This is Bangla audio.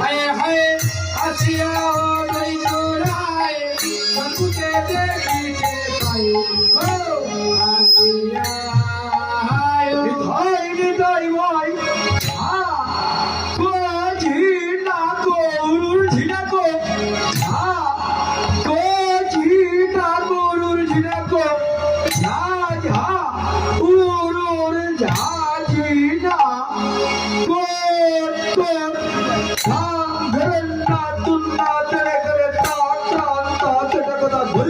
হায় হায় আসিয়া লই জোড়ায় বন্ধুকে দেখিতে পাই। ও আসিয়া হায়। হৃদয় হৃদয় ময় ঝা ঝা উড়ুর ঝা ঝিনা